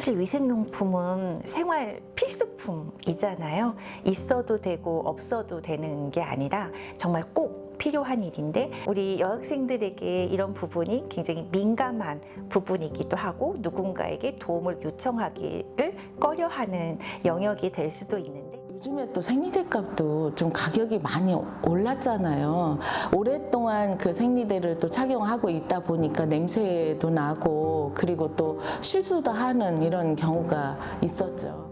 사실 위생용품은 생활 필수품이잖아요. 있어도 되고 없어도 되는 게 아니라 정말 꼭 필요한 일인데 우리 여학생들에게 이런 부분이 굉장히 민감한 부분이기도 하고 누군가에게 도움을 요청하기를 꺼려하는 영역이 될 수도 있는데 요즘에 또 생리대 값도 좀 가격이 많이 올랐잖아요. 오랫동안 그 생리대를 또 착용하고 있다 보니까 냄새도 나고 그리고 또 실수도 하는 이런 경우가 있었죠.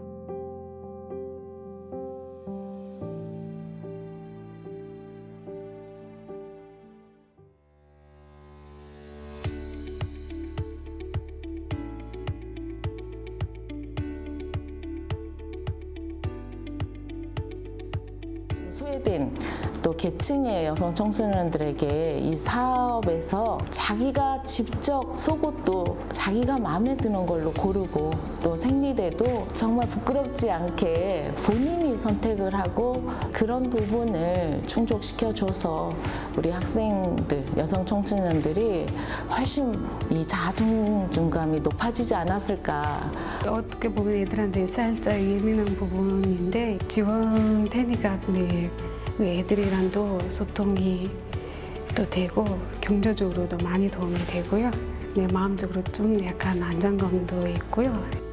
소외된 또 계층의 여성 청소년들에게 이 사업에서 자기가 직접 속옷도 자기가 마음에 드는 걸로 고르고 또 생리대도 정말 부끄럽지 않게 본인이 선택을 하고 그런 부분을 충족시켜줘서 우리 학생들, 여성 청소년들이 훨씬 이 자존감이 높아지지 않았을까. 어떻게 보면 애들한테 살짝 예민한 부분인데 지원되니까 네, 그 애들이랑도 소통이 또 되고 경제적으로도 많이 도움이 되고요. 네, 마음적으로 좀 약간 안정감도 있고요.